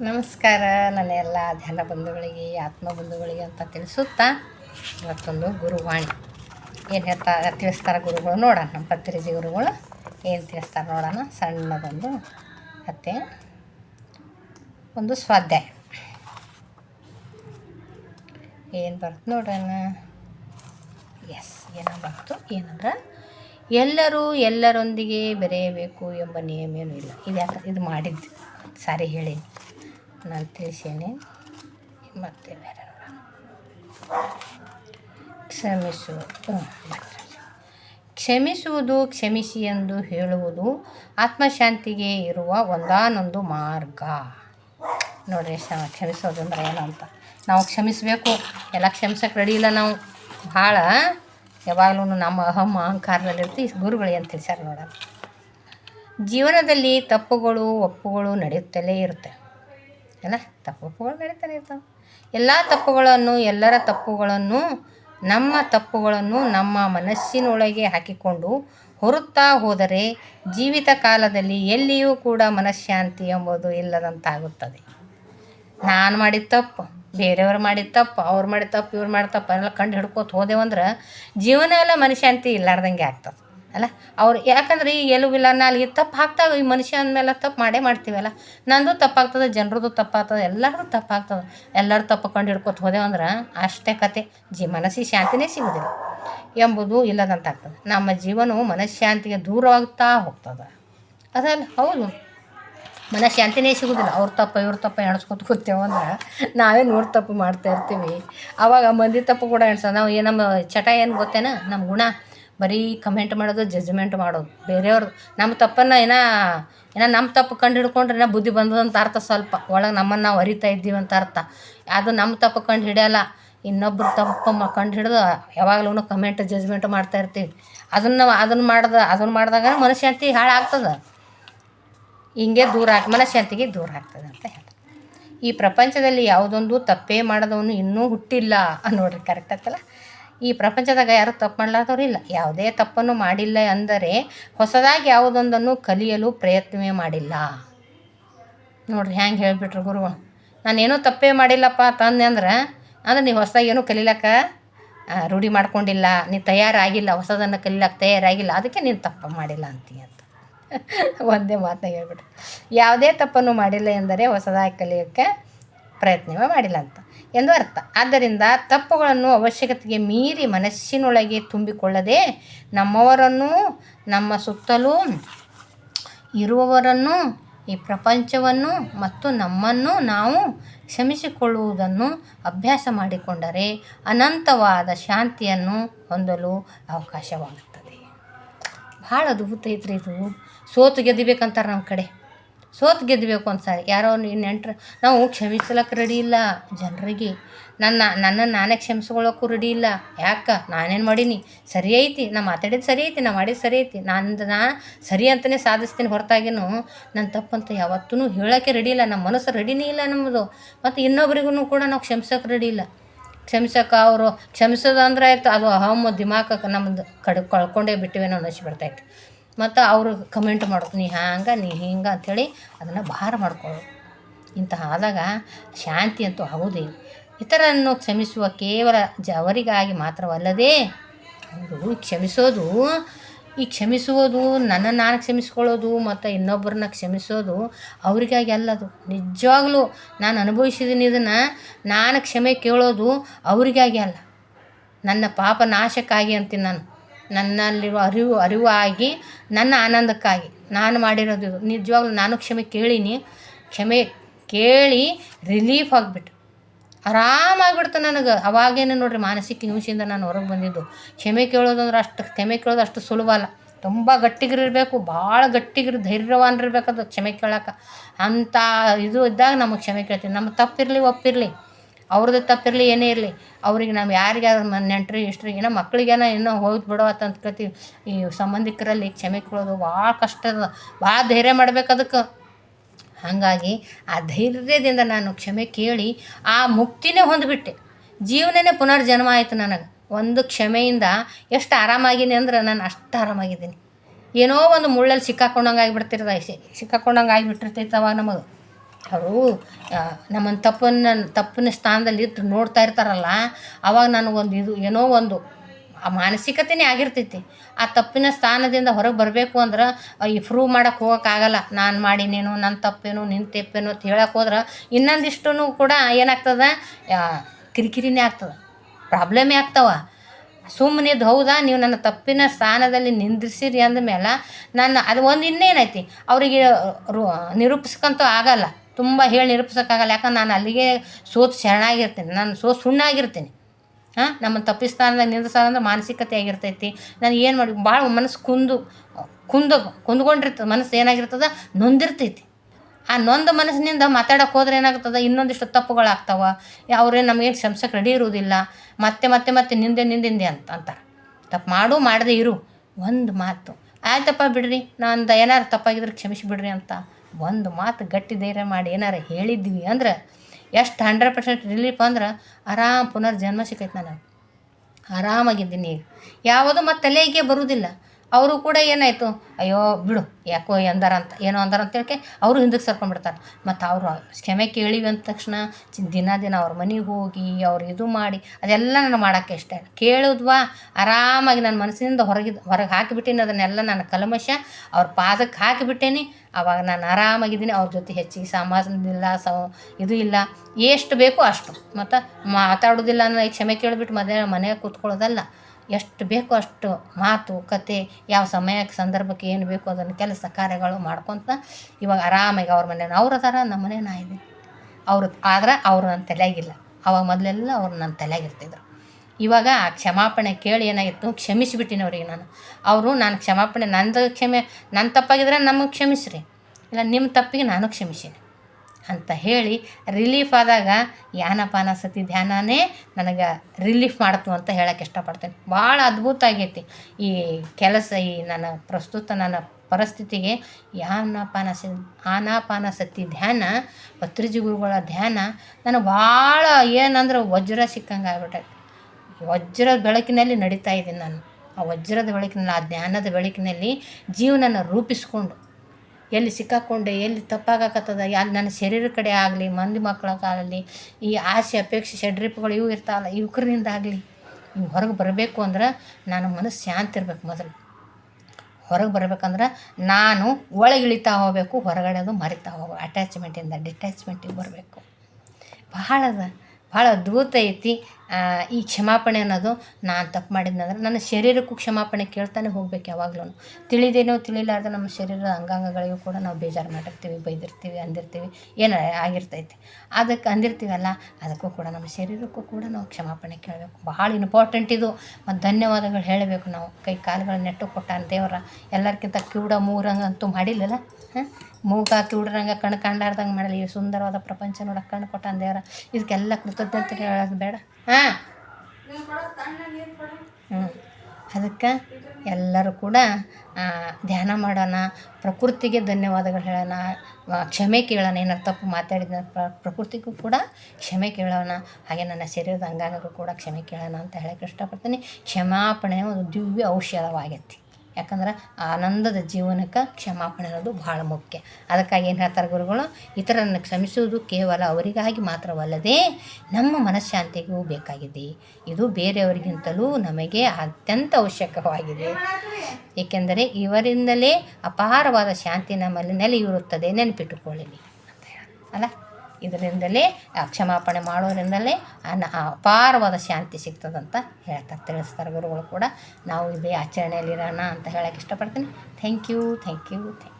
ನಮಸ್ಕಾರ. ನನ್ನ ಎಲ್ಲ ಧ್ಯಾನ ಬಂಧುಗಳಿಗೆ, ಆತ್ಮ ಬಂಧುಗಳಿಗೆ ಅಂತ ತಿಳಿಸುತ್ತಾ ಇವತ್ತೊಂದು ಗುರುವಾಣಿ. ಏನು ಹೇಳ್ತಾ ತಿಳಿಸ್ತಾರೆ ಗುರುಗಳು ನೋಡೋಣ. ನಮ್ಮ ಪತ್ರಿಜಿ ಗುರುಗಳು ಏನು ತಿಳಿಸ್ತಾರೆ ನೋಡೋಣ. ಸಣ್ಣದೊಂದು ಕತೆ. ಒಂದು ಸ್ವಾಧ್ಯಾಯ. ಏನು ಬರ್ತು ನೋಡೋಣ. ಎಸ್, ಏನೋ ಬಂತು ಏನಂದ್ರೆ, ಎಲ್ಲರೂ ಎಲ್ಲರೊಂದಿಗೆ ಬೆರೆಯಬೇಕು ಎಂಬ ನಿಯಮ ಏನೂ ಇಲ್ಲ. ಇದು ಯಾಕೆ ಇದು ಮಾಡಿದ್ದು. ಸಾರಿ ಹೇಳಿ ನಾನು ತಿಳಿಸೇನೆ. ಮತ್ತೆ ಬೇರೆ. ಕ್ಷಮಿಸು. ಕ್ಷಮಿಸುವುದು ಕ್ಷಮಿಸಿ ಎಂದು ಹೇಳುವುದು ಆತ್ಮಶಾಂತಿಗೆ ಇರುವ ಒಂದಾನೊಂದು ಮಾರ್ಗ. ನೋಡ್ರಿ ಕ್ಷ ಕ್ಷಮಿಸೋದು ಅಂದ್ರೆ ಏನು ಅಂತ. ನಾವು ಕ್ಷಮಿಸಬೇಕು. ಎಲ್ಲ ಕ್ಷಮಿಸಕ್ಕೆ ರೆಡಿ ಇಲ್ಲ ನಾವು. ಭಾಳ ಯಾವಾಗಲೂ ನಮ್ಮ ಅಹಂ ಅಹಂಕಾರದಲ್ಲಿರ್ತಿ ಗುರುಗಳು ಏನು ತಿಳಿಸ್ಯಾರ ನೋಡೋಣ. ಜೀವನದಲ್ಲಿ ತಪ್ಪುಗಳು, ಒಪ್ಪುಗಳು ನಡೆಯುತ್ತಲೇ ಇರುತ್ತೆ. ಅಲ್ಲ ತಪ್ಪು ಒಪ್ಪುಗಳು ನಡೀತಾನೆ ಇರ್ತಾವೆ. ಎಲ್ಲ ತಪ್ಪುಗಳನ್ನು, ಎಲ್ಲರ ತಪ್ಪುಗಳನ್ನು, ನಮ್ಮ ತಪ್ಪುಗಳನ್ನು ನಮ್ಮ ಮನಸ್ಸಿನೊಳಗೆ ಹಾಕಿಕೊಂಡು ಹೊರುತ್ತಾ ಹೋದರೆ ಜೀವಿತ ಕಾಲದಲ್ಲಿ ಎಲ್ಲಿಯೂ ಕೂಡ ಮನಃಶಾಂತಿ ಎಂಬುದು ಇಲ್ಲದಂತಾಗುತ್ತದೆ. ನಾನು ಮಾಡಿದ ತಪ್ಪು, ಬೇರೆಯವ್ರು ಮಾಡಿದ ತಪ್ಪು, ಅವ್ರು ಮಾಡಿದ ತಪ್ಪು, ಇವ್ರು ಮಾಡಿದ ತಪ್ಪು, ಎಲ್ಲ ಕಂಡು ಹಿಡ್ಕೋತ ಹೋದೆವಂದ್ರೆ ಜೀವನ ಎಲ್ಲ ಮನಃಶಾಂತಿ ಇಲ್ಲಾರ್ದಂಗೆ ಆಗ್ತದೆ. ಅಲ್ಲ? ಅವ್ರು ಯಾಕಂದ್ರೆ ಈ ಎಲುಬಿಲ್ಲ ನಾಲ್ಗೆ ತಪ್ಪು ಹಾಕ್ತಾವೆ ಈ ಮನುಷ್ಯ ಅಂದಮೇಲೆ ತಪ್ಪು ಮಾಡೇ ಮಾಡ್ತೀವಲ್ಲ ನಂದು ತಪ್ಪಾಗ್ತದೆ, ಜನರದು ತಪ್ಪಾಗ್ತದೆ, ಎಲ್ಲರದು ತಪ್ಪಾಗ್ತದೆ. ಎಲ್ಲರೂ ತಪ್ಪು ಕಂಡು ಹಿಡ್ಕೋತ ಹೋದೆವಂದ್ರೆ ಅಷ್ಟೇ ಕತೆ. ಜಿ ಮನಸ್ಸಿಗೆ ಶಾಂತಿನೇ ಸಿಗೋದಿಲ್ಲ. ಎಂಬುದು ಇಲ್ಲದಂತಾಗ್ತದೆ. ನಮ್ಮ ಜೀವನವು ಮನಃಶಾಂತಿಗೆ ದೂರವಾಗ್ತಾ ಹೋಗ್ತದೆ. ಅದಲ್ಲ, ಹೌದು. ಮನಃಶಾಂತಿನೇ ಸಿಗೋದಿಲ್ಲ. ಅವ್ರ ತಪ್ಪ, ಇವ್ರ ತಪ್ಪ ಎಣಿಸ್ಕೊತ ಕೂತೇವೆ ಅಂದ್ರೆ ನಾವೇ ನೂರು ತಪ್ಪು ಮಾಡ್ತಾ ಇರ್ತೀವಿ. ಆವಾಗ ಮಂದಿ ತಪ್ಪು ಕೂಡ ಎಣ್ಸೋದು. ನಾವು ನಮ್ಮ ಚಟ ಏನು ಗೊತ್ತೇನ? ನಮ್ಮ ಗುಣ. ಬರೀ ಕಮೆಂಟ್ ಮಾಡೋದು ಜಜ್ಮೆಂಟ್ ಮಾಡೋದು. ಬೇರೆಯವ್ರದ್ದು ನಮ್ಮ ತಪ್ಪನ್ನು ಏನೋ ಏನೋ ನಮ್ಮ ತಪ್ಪು ಕಂಡು ಹಿಡ್ಕೊಂಡ್ರೆ ಏನೋ ಬುದ್ಧಿ ಬಂದದಂತ ಅರ್ಥ ಸ್ವಲ್ಪ. ಒಳಗೆ ನಮ್ಮನ್ನು ನಾವು ಅರಿತಾ ಇದ್ದೀವಿ ಅಂತ ಅರ್ಥ. ಅದು ನಮ್ಮ ತಪ್ಪು ಕಂಡು ಹಿಡಿಯಲ್ಲ, ಇನ್ನೊಬ್ರು ತಪ್ಪು ಮ, ಕಂಡು ಹಿಡಿದು ಯಾವಾಗಲೂ ಕಮೆಂಟ್ ಜಜ್ಮೆಂಟ್ ಮಾಡ್ತಾ ಇರ್ತೀವಿ. ಅದನ್ನು ಅದನ್ನು ಮಾಡ್ದ, ಅದನ್ನು ಮಾಡಿದಾಗ ಮನಃಶಾಂತಿ ಹಾಳಾಗ್ತದೆ. ಹಿಂಗೆ ದೂರ ಆಗಿ ಮನಃಶಾಂತಿಗೆ ದೂರ ಆಗ್ತದೆ ಅಂತ ಹೇಳ್ತಾರೆ ಈ ಪ್ರಪಂಚದಲ್ಲಿ ಯಾವುದೊಂದು ತಪ್ಪೇ ಮಾಡದವನು ಇನ್ನೂ ಹುಟ್ಟಿಲ್ಲ ನೋಡ್ರಿ ಕರೆಕ್ಟ್ ಆಯ್ತಲ್ಲ? ಈ ಪ್ರಪಂಚದಾಗ ಯಾರು ತಪ್ಪು ಮಾಡ್ಲಾರ್ದವ್ರು ಇಲ್ಲ. ಯಾವುದೇ ತಪ್ಪನ್ನು ಮಾಡಿಲ್ಲ ಅಂದರೆ ಹೊಸದಾಗಿ ಯಾವುದೊಂದನ್ನು ಕಲಿಯಲು ಪ್ರಯತ್ನವೇ ಮಾಡಿಲ್ಲ. ನೋಡ್ರಿ ಹ್ಯಾಂಗೆ ಹೇಳಿಬಿಟ್ರು ಗುರುಗಳು ನಾನೇನೂ ತಪ್ಪೇ ಮಾಡಿಲ್ಲಪ್ಪ ತಂದೆ ಅಂದ್ರೆ ಅಂದ್ರೆ ನೀವು ಹೊಸದಾಗಿ ಏನೂ ಕಲೀಲಕ್ಕ ರೂಢಿ ಮಾಡ್ಕೊಂಡಿಲ್ಲ. ನೀನು ತಯಾರಾಗಿಲ್ಲ, ಹೊಸದನ್ನು ಕಲೀಲಕ್ಕೆ ತಯಾರಾಗಿಲ್ಲ. ಅದಕ್ಕೆ ನೀನು ತಪ್ಪು ಮಾಡಿಲ್ಲ ಅಂತ ಒಂದೇ ಮಾತನ್ನ ಹೇಳ್ಬಿಟ್ರು. ಯಾವುದೇ ತಪ್ಪನ್ನು ಮಾಡಿಲ್ಲ ಎಂದರೆ ಹೊಸದಾಗಿ ಕಲಿಯೋಕ್ಕೆ ಪ್ರಯತ್ನವೇ ಮಾಡಿಲ್ಲ ಅಂತ ಎಂದು ಅರ್ಥ. ಆದ್ದರಿಂದ ತಪ್ಪುಗಳನ್ನು ಅವಶ್ಯಕತೆಗೆ ಮೀರಿ ಮನಸ್ಸಿನೊಳಗೆ ತುಂಬಿಕೊಳ್ಳದೆ ನಮ್ಮವರನ್ನು, ನಮ್ಮ ಸುತ್ತಲೂ ಇರುವವರನ್ನು, ಈ ಪ್ರಪಂಚವನ್ನು ಮತ್ತು ನಮ್ಮನ್ನು ನಾವು ಕ್ಷಮಿಸಿಕೊಳ್ಳುವುದನ್ನು ಅಭ್ಯಾಸ ಮಾಡಿಕೊಂಡರೆ ಅನಂತವಾದ ಶಾಂತಿಯನ್ನು ಹೊಂದಲು ಅವಕಾಶವಾಗುತ್ತದೆ. ಭಾಳ ಅದ್ಭುತ ಐತ್ರಿ ಇದು. ಸೋತು ಗೆದ್ದಬೇಕಂತಾರೆ ನಮ್ಮ ಕಡೆ. ಸೋತು ಗೆದ್ದಬೇಕು ಸಾರಿ. ಯಾರೋ ನೆಂಟ್ರು, ನಾವು ಕ್ಷಮಿಸ್ಲಕ್ಕೆ ರೆಡಿ ಇಲ್ಲ. ಜನರಿಗೆ ನನ್ನ ನನ್ನ ನಾನೇ ಕ್ಷಮಿಸ್ಕೊಳ್ಳೋಕ್ಕೂ ರೆಡಿ ಇಲ್ಲ. ಯಾಕೆ? ನಾನೇನು ಮಾಡೀನಿ? ಸರಿ ಐತಿ. ನಾ ಮಾತಾಡಿದ್ದು ಸರಿ ಐತಿ, ನಾ ಮಾಡಿದ್ದು ಸರಿ ಐತಿ. ನಂದು ನಾ ಸರಿ ಅಂತಲೇ ಸಾಧಿಸ್ತೀನಿ ಹೊರತಾಗಿನೂ ನನ್ನ ತಪ್ಪಂತ ಯಾವತ್ತೂ ಹೇಳೋಕ್ಕೆ ರೆಡಿ ಇಲ್ಲ. ನಮ್ಮ ಮನಸ್ಸು ರೆಡಿನೇ ಇಲ್ಲ ನಮ್ಮದು ಮತ್ತು ಇನ್ನೊಬ್ರಿಗೂ ಕೂಡ ನಾವು ಕ್ಷಮಿಸೋಕೆ ರೆಡಿ ಇಲ್ಲ. ಕ್ಷಮಿಸೋಕೆ ಅವರು ಕ್ಷಮಿಸೋದು ಅಂದ್ರೆ ಆಯ್ತು. ಅದು ಅಹಮ್ಮ ದಿಮಾಕ ನಮ್ಮದು ಕಡೆ ಕಳ್ಕೊಂಡೇ ಬಿಟ್ಟಿವೆ ನಾವು ನಶಿ ಮತ್ತು ಅವರು ಕಮೆಂಟ್ ಮಾಡೋದು ನೀ ಹಂಗೆ ನೀ ಹಿಂಗೆ ಅಂಥೇಳಿ ಅದನ್ನು ಭಾರ ಮಾಡ್ಕೊಳ್ಳೋದು. ಇಂತಹ ಆದಾಗ ಶಾಂತಿ ಅಂತೂ ಆಗೋದೇ ಇತರರನ್ನು ಕ್ಷಮಿಸುವ ಕೇವಲ ಜ ಅವರಿಗಾಗಿ ಮಾತ್ರವಲ್ಲದೆ ಅವರು ಕ್ಷಮಿಸೋದು, ಈ ಕ್ಷಮಿಸುವುದು, ನನ್ನ ನಾನು ಕ್ಷಮಿಸ್ಕೊಳ್ಳೋದು ಮತ್ತು ಇನ್ನೊಬ್ಬರನ್ನ ಕ್ಷಮಿಸೋದು ಅವರಿಗಾಗಿ ಅಲ್ಲದು ನಿಜವಾಗ್ಲೂ ನಾನು ಅನುಭವಿಸಿದ್ದೀನಿ ಇದನ್ನು, ನಾನು ಕ್ಷಮೆ ಕೇಳೋದು ಅವರಿಗಾಗಿ ಅಲ್ಲ. ನನ್ನ ಪಾಪ ನಾಶಕ್ಕಾಗಿ ಅಂತೀನಿ ನಾನು. ನನ್ನಲ್ಲಿರುವ ಅರಿವು ಅರಿವು ಆಗಿ ನನ್ನ ಆನಂದಕ್ಕಾಗಿ. ನಾನು ಮಾಡಿರೋದು ನಿಜವಾಗ್ಲೂ ನಾನು ಕ್ಷಮೆ ಕೇಳೀನಿ. ಕ್ಷಮೆ ಕೇಳಿ ರಿಲೀಫ್ ಆಗಿಬಿಟ್ಟು ಆರಾಮಾಗ್ಬಿಡ್ತು ನನಗೆ. ಅವಾಗೇನು ನೋಡಿರಿ, ಮಾನಸಿಕ ಹಿಂಸೆಯಿಂದ ನಾನು ಹೊರಗೆ ಬಂದಿದ್ದು. ಕ್ಷಮೆ ಕೇಳೋದು ಅಂದ್ರೆ ಅಷ್ಟು, ಕ್ಷಮೆ ಕೇಳೋದು ಅಷ್ಟು ಸುಲಭ ಅಲ್ಲ. ತುಂಬ ಗಟ್ಟಿಗಿರಬೇಕು ಭಾಳ ಗಟ್ಟಿಗಿರ ಧೈರ್ಯವಾನ್ರಿರ್ಬೇಕು ಅದು ಕ್ಷಮೆ ಕೇಳೋಕೆ ಅಂಥ ಇದು ಇದ್ದಾಗ ನಮಗೆ ಕ್ಷಮೆ ಕೇಳ್ತೀವಿ. ನಮ್ಮ ತಪ್ಪಿರಲಿ, ಒಪ್ಪಿರಲಿ. ಅವ್ರದ್ದು ತಪ್ಪಿರಲಿ, ಏನೇ ಇರಲಿ, ಅವ್ರಿಗೆ ನಾವು ಯಾರಿಗಾದ್ರು ಮ ನೆಂಟ್ರಿಗೆ ಇಷ್ಟ್ರಿಗೆ ಏನೋ ಮಕ್ಳಿಗೇನ ಏನೋ ಹೋಗಿ ಅಂತ ಕೇಳ್ತೀವಿ ಈ ಸಂಬಂಧಿಕರಲ್ಲಿ ಕ್ಷಮೆ ಕೇಳೋದು ಭಾಳ ಕಷ್ಟ ಅದ. ಭಾಳ ಧೈರ್ಯ ಮಾಡ್ಬೇಕು ಅದಕ್ಕೆ ಹಾಗಾಗಿ ಆ ಧೈರ್ಯದಿಂದ ನಾನು ಕ್ಷಮೆ ಕೇಳಿ ಆ ಮುಕ್ತಿನೇ ಹೊಂದ್ಬಿಟ್ಟೆ. ಜೀವನನೇ ಪುನರ್ಜನ್ಮ ಆಯಿತು ನನಗೆ. ಒಂದು ಕ್ಷಮೆಯಿಂದ ಎಷ್ಟು ಆರಾಮಾಗೀನಿ ಅಂದ್ರೆ ನಾನು ಅಷ್ಟು ಆರಾಮಾಗಿದ್ದೀನಿ. ಏನೋ ಒಂದು ಮುಳ್ಳಲ್ಲಿ ಸಿಕ್ಕಾಕೊಂಡಂಗೆ ಆಗಿಬಿಡ್ತಿರ್ತದೆ ಸಿಕ್ಕಾಕೊಂಡಂಗೆ ಆಗಿಬಿಟ್ಟಿರ್ತೈತೆ ಅವಾಗ ನಮಗೆ. ಅವರು ನಮ್ಮನ್ನು ತಪ್ಪನ್ನು ತಪ್ಪಿನ ಸ್ಥಾನದಲ್ಲಿ ಇಟ್ಟು ನೋಡ್ತಾ ಇರ್ತಾರಲ್ಲ, ಅವಾಗ ನನಗೊಂದು ಇದು ಏನೋ ಒಂದು, ಆ ಮಾನಸಿಕತೆನೇ ಆಗಿರ್ತೈತಿ. ಆ ತಪ್ಪಿನ ಸ್ಥಾನದಿಂದ ಹೊರಗೆ ಬರಬೇಕು ಅಂದ್ರೆ ಈ ಪ್ರೂವ್ ಮಾಡಕ್ಕೆ ಹೋಗೋಕ್ಕಾಗಲ್ಲ. ನಾನು ಮಾಡಿನೇನು ನನ್ನ ತಪ್ಪೇನೋ ನಿನ್ನ ತಪ್ಪೇನೋ ಅಂತ ಹೇಳಕ್ಕೆ ಹೋದ್ರೆ ಇನ್ನೊಂದಿಷ್ಟು ಕೂಡ ಏನಾಗ್ತದೆ? ಕಿರಿಕಿರಿನೇ ಆಗ್ತದೆ. ಪ್ರಾಬ್ಲಮೇ ಸುಮ್ಮನೆ ಸುಮ್ಮನಿದ್ದು ಹೌದಾ? ನೀವು ನನ್ನ ತಪ್ಪಿನ ಸ್ಥಾನದಲ್ಲಿ ನಿಂದಿಸಿರಿ ಅಂದಮೇಲೆ, ನನ್ನ, ಅದು ಒಂದು ಇನ್ನೇನೈತಿ? ಅವರಿಗೆ ನಿರೂಪಿಸ್ಕಂತೂ ಆಗಲ್ಲ. ತುಂಬ ಹೇಳಿ ನಿರೂಪಿಸೋಕ್ಕಾಗಲ್ಲ. ಯಾಕಂದ್ರೆ ನಾನು ಅಲ್ಲಿಗೆ ಸೋತು ಶರಣಾಗಿರ್ತೀನಿ. ನಾನು ಸೋತು ಸುಣ್ಣಾಗಿರ್ತೀನಿ. ಹಾಂ, ನಮ್ಮ ತಪ್ಪಿಸ್ತಾನಂದ್ರೆ ನಿಂದ್ರಿಸೋದು ಅಂದ್ರೆ ಮಾನಸಿಕತೆ ಆಗಿರ್ತೈತಿ. ನಾನು ಏನು ಮಾಡಿ, ಭಾಳ ಮನಸ್ಸು ಕುಂದು ಕುಂದು, ಕುಂದ್ಕೊಂಡಿರ್ತದೆ. ಮನಸ್ಸು ಏನಾಗಿರ್ತದೆ? ನೊಂದಿರ್ತೈತಿ. ಆ ನೊಂದ ಮನಸ್ಸಿನಿಂದ ಮಾತಾಡೋಕೆ ಹೋದ್ರೆ ಏನಾಗ್ತದೆ? ಇನ್ನೊಂದಿಷ್ಟು ತಪ್ಪುಗಳಾಗ್ತಾವೆ. ಅವ್ರೇನು ನಮಗೇನು ಶಂಸಕ್ಕೆ ರೆಡಿ ಇರುವುದಿಲ್ಲ. ಮತ್ತೆ ಮತ್ತೆ ಮತ್ತೆ, ನಿಂದೆ, ನಿಂದಿಂದೆ ಅಂತ, ಅಂತಾರೆ. ತಪ್ಪು ಮಾಡು, ಮಾಡದೆ ಇರು. ಒಂದು ಮಾತು. ಆಯ್ತಪ್ಪ ಬಿಡ್ರಿ. ನಾನು ಏನಾರು ತಪ್ಪಾಗಿದ್ರೆ ಕ್ಷಮಿಸಿ ಬಿಡ್ರಿ ಅಂತ. ಒಂದು ಮಾತು ಗಟ್ಟಿ ಧೈರ್ಯ ಮಾಡಿ ಏನಾರು ಹೇಳಿದ್ವಿ ಅಂದ್ರೆ ಎಷ್ಟು ಹಂಡ್ರೆಡ್ ಪರ್ಸೆಂಟ್ ರಿಲೀಫ್ ಅಂದ್ರೆ ಆರಾಮ್ ಪುನರ್ಜನ್ಮ ಸಿಕ್ಕೈತೆ ನಾನು ಆರಾಮಾಗಿದ್ದೀನಿ ಈಗ. ಯಾವುದು ಮತ್ತೆ ತಲೆಗೆ ಬರುವುದಿಲ್ಲ ಅವರು ಕೂಡ ಏನಾಯಿತು? ಅಯ್ಯೋ, ಬಿಡು, ಯಾಕೋ ಎಂದಾರಂತ ಏನೋ ಅಂದಾರ ಅಂತ ಹೇಳ್ಕೆ ಅವರು ಹಿಂದಕ್ಕೆ ಸರ್ಕೊಂಡ್ಬಿಡ್ತಾರೆ. ಮತ್ತು ಅವರು ಕ್ಷಮೆ ಕೇಳಿವಿ ಅಂದ ತಕ್ಷಣ ದಿನ ದಿನ ಅವ್ರ ಮನೆಗೆ ಹೋಗಿ, ಅವ್ರು ಇದು ಮಾಡಿ, ಅದೆಲ್ಲ ನಾನು ಮಾಡೋಕ್ಕೆ ಇಷ್ಟ ಇಲ್ಲ. ಕೇಳಿದ್ವಾ, ಆರಾಮಾಗಿ ನನ್ನ ಮನಸ್ಸಿನಿಂದ ಹೊರಗೆ ಹೊರಗೆ ಹಾಕಿಬಿಟ್ಟೀನಿ, ಅದನ್ನೆಲ್ಲ ನಾನು ಕಲಮಶ, ಅವ್ರ ಪಾದಕ್ಕೆ ಹಾಕಿಬಿಟ್ಟೇನಿ. ಆವಾಗ ನಾನು ಆರಾಮಾಗಿದ್ದೀನಿ, ಅವ್ರ ಜೊತೆ ಹೆಚ್ಚಿಗೆ ಸಮಾಜದಿಲ್ಲ ಸ, ಇದು ಇಲ್ಲ. ಎಷ್ಟು ಬೇಕೋ ಅಷ್ಟು. ಮತ್ತು ಮಾತಾಡೋದಿಲ್ಲ ಅನ್ನೋ ಕ್ಷಮೆ ಕೇಳಿಬಿಟ್ಟು ಮದುವೆ, ಮನೆಗೆ ಕೂತ್ಕೊಳ್ಳೋದಲ್ಲ. ಎಷ್ಟು ಬೇಕೋ ಅಷ್ಟು ಮಾತು, ಕತೆ, ಯಾವ ಸಮಯಕ್ಕೆ ಸಂದರ್ಭಕ್ಕೆ ಏನು ಬೇಕೋ ಅದನ್ನು ಕೆಲಸ ಕಾರ್ಯಗಳು ಮಾಡ್ಕೊತ ಇವಾಗ ಆರಾಮಾಗಿ ಅವ್ರ ಮನೆ ಅವ್ರು ಅದಾರ ನಮ್ಮ ಮನೆ ನಾ ಇದ್ದೀನಿ. ಅವರು ಆದ್ರೆ ಅವ್ರು ನನ್ನ ತಲೆಯಾಗಿಲ್ಲ. ಅವಾಗ ಮೊದಲೆಲ್ಲ ಅವ್ರು ನನ್ನ ತಲೆಯಾಗಿರ್ತಿದ್ರು. ಇವಾಗ ಆ ಕ್ಷಮಾಪಣೆ ಕೇಳಿ ಏನಾಗಿತ್ತು? ಕ್ಷಮಿಸಿಬಿಟ್ಟಿನಿ ಅವ್ರಿಗೆ ನಾನು. ಅವರು ನಾನು ಕ್ಷಮಾಪಣೆ, ನಂದು ಕ್ಷಮೆ ನನ್ನ ತಪ್ಪಾಗಿದ್ರೆ ನಮಗೆ ಕ್ಷಮಿಸ್ರಿ. ಇಲ್ಲ, ನಿಮ್ಮ ತಪ್ಪಿಗೆ ನಾನು ಕ್ಷಮಿಸೀನಿ ಅಂತ ಹೇಳಿ ರಿಲೀಫ್ ಆದಾಗ ಯಾನಪಾನ ಸತಿ ಧ್ಯಾನನೇ ನನಗೆ ರಿಲೀಫ್ ಮಾಡ್ತು ಅಂತ ಹೇಳಕ್ಕೆ ಇಷ್ಟಪಡ್ತೇನೆ. ಭಾಳ ಅದ್ಭುತ ಆಗೈತಿ. ಈ ಕೆಲಸ, ಈ ನನ್ನ ಪ್ರಸ್ತುತ ನನ್ನ ಪರಿಸ್ಥಿತಿಗೆ ಯಾನಪಾನ ಸ ಆನಾಪಾನ ಸತಿ ಧ್ಯಾನ ಪತ್ರಿಜಿ ಗುರುಗಳ ಧ್ಯಾನ ನನಗೆ ಭಾಳ ಏನಂದ್ರೆ ವಜ್ರ ಸಿಕ್ಕಂಗೆ ಆಗ್ಬಿಟ್ಟೈತಿ. ವಜ್ರದ ಬೆಳಕಿನಲ್ಲಿ ನಡೀತಾ ಇದ್ದೀನಿ ನಾನು. ಆ ವಜ್ರದ ಬೆಳಕಿನಲ್ಲಿ, ಆ ಧ್ಯಾನದ ಬೆಳಕಿನಲ್ಲಿ ಜೀವನನ ರೂಪಿಸ್ಕೊಂಡು ಎಲ್ಲಿ ಸಿಕ್ಕಾಕೊಂಡೆ, ಎಲ್ಲಿ ತಪ್ಪಾಗಕತ್ತದ, ಅಲ್ಲಿ ನನ್ನ ಶರೀರ ಕಡೆ ಆಗಲಿ, ಮಂದಿ ಕಾಲಲ್ಲಿ ಈ ಆಸೆ, ಅಪೇಕ್ಷೆ, ಷಡ್ರಿಪಗಳು ಇವು ಇರ್ತಾವಲ್ಲ ಆಗಲಿ ಇವು ಹೊರಗೆ ಬರಬೇಕು ಅಂದ್ರೆ ನನ್ನ ಮನಸ್ಸು ಶಾಂತಿ ಇರಬೇಕು ಮೊದಲು. ಹೊರಗೆ ಬರ್ಬೇಕಂದ್ರೆ ನಾನು ಒಳಗೆ ಇಳಿತಾ ಹೋಗಬೇಕು, ಹೊರಗಡೆ ಅದು ಮರಿತಾ ಹೋಗ್ಬೇಕು ಅಟ್ಯಾಚ್ಮೆಂಟಿಂದ ಡಿಟ್ಯಾಚ್ಮೆಂಟಿಗೆ ಬರಬೇಕು. ಬಹಳ ಭಾಳ ಅದ್ಭುತ ಐತಿ. ಈ ಕ್ಷಮಾಪಣೆ ಅನ್ನೋದು ನಾನು ತಪ್ಪು ಮಾಡಿದ್ನಂದ್ರೆ ನನ್ನ ಶರೀರಕ್ಕೂ ಕ್ಷಮಾಪಣೆ ಕೇಳ್ತಾನೆ ಹೋಗ್ಬೇಕು ಯಾವಾಗಲೂ ತಿಳಿದೇನೋ ತಿಳಿಲಾರ್ದ ನಮ್ಮ ಶರೀರದ ಅಂಗಾಂಗಗಳಿಗೂ ಕೂಡ ನಾವು ಬೇಜಾರು ಮಾಡಿರ್ತೀವಿ, ಬೈದಿರ್ತೀವಿ, ಅಂದಿರ್ತೀವಿ, ಏನೋ ಆಗಿರ್ತೈತಿ. ಅದಕ್ಕೆ ಅಂದಿರ್ತೀವಲ್ಲ ಅದಕ್ಕೂ ಕೂಡ ನಮ್ಮ ಶರೀರಕ್ಕೂ ಕೂಡ ನಾವು ಕ್ಷಮಾಪಣೆ ಕೇಳಬೇಕು. ಭಾಳ ಇಂಪಾರ್ಟೆಂಟ್ ಇದು. ಮತ್ತು ಧನ್ಯವಾದಗಳು ಹೇಳಬೇಕು ನಾವು. ಕೈ ಕಾಲುಗಳನ್ನ ನೆಟ್ಟು ಕೊಟ್ಟಾನ ದೇವರ. ಎಲ್ಲರಿಗಿಂತ ಕಿವುಡ ಮೂರಂಗ ಅಂತೂ ಮಾಡಿಲ್ಲಲ್ಲ? ಮೂಗ ಕಿವುಡ್ರಂಗ ಕಣ್ಣು ಕಾಣಲಾರ್ದಂಗೆ ಮಾಡಲಿ. ಈ ಸುಂದರವಾದ ಪ್ರಪಂಚ ನೋಡಕ್ಕೆ ಕಣ್ಣು ಕೊಟ್ಟಾನ ದೇವರ. ಇದಕ್ಕೆಲ್ಲ ಕೃತಜ್ಞತೆ ಹೇಳೋದು ಬೇಡ. ಹಾಂ. ಹ್ಞೂ ಅದಕ್ಕೆ ಎಲ್ಲರೂ ಕೂಡ ಧ್ಯಾನ ಮಾಡೋಣ ಪ್ರಕೃತಿಗೆ ಧನ್ಯವಾದಗಳು ಹೇಳೋಣ ಕ್ಷಮೆ ಕೇಳೋಣ ಏನಾರು ತಪ್ಪು ಮಾತಾಡಿದ ಪ್ರಕೃತಿಗೂ ಕೂಡ ಕ್ಷಮೆ ಕೇಳೋಣ ಹಾಗೆ ನನ್ನ ಶರೀರದ ಅಂಗಾಂಗಕ್ಕೂ ಕೂಡ ಕ್ಷಮೆ ಕೇಳೋಣ ಅಂತ ಹೇಳಕ್ಕೆ ಇಷ್ಟಪಡ್ತೀನಿ. ಕ್ಷಮಾಪಣೆ ಒಂದು ದಿವ್ಯ ಔಷಧವಾಗೈತಿ. ಯಾಕಂದ್ರೆ ಆನಂದದ ಜೀವನಕ್ಕೆ ಕ್ಷಮಾಪಣೆ ಅನ್ನೋದು ಭಾಳ ಮುಖ್ಯ. ಅದಕ್ಕಾಗಿ ಏನು ಹೇಳ್ತಾರೆ ಗುರುಗಳು, ಇತರರನ್ನು ಕ್ಷಮಿಸುವುದು ಕೇವಲ ಅವರಿಗಾಗಿ ಮಾತ್ರವಲ್ಲದೆ ನಮ್ಮ ಮನಃಶಾಂತಿಗೂ ಬೇಕಾಗಿದೆ. ಇದು ಬೇರೆಯವರಿಗಿಂತಲೂ ನಮಗೆ ಅತ್ಯಂತ ಅವಶ್ಯಕವಾಗಿದೆ. ಏಕೆಂದರೆ ಇವರಿಂದಲೇ ಅಪಾರವಾದ ಶಾಂತಿ ನಮ್ಮಲ್ಲಿ ನೆಲೆಯೂರುತ್ತದೆ. ನೆನಪಿಟ್ಟುಕೊಳ್ಳಿ ಅಂತ ಅಲ್ಲ? ಇದರಿಂದಲೇ ಕ್ಷಮಾಪಣೆ ಮಾಡೋದ್ರಿಂದಲೇ ಅಪಾರವಾದ ಶಾಂತಿ ಸಿಗ್ತದಂತ ಹೇಳ್ತಾರೆ, ತಿಳಿಸ್ತಾರೆ ಗುರುಗಳು ಕೂಡ. ನಾವು ಇದೇ ಆಚರಣೆಯಲ್ಲಿರೋಣ ಅಂತ ಹೇಳಕ್ಕೆ ಇಷ್ಟಪಡ್ತೀನಿ. Thank you thank you thank you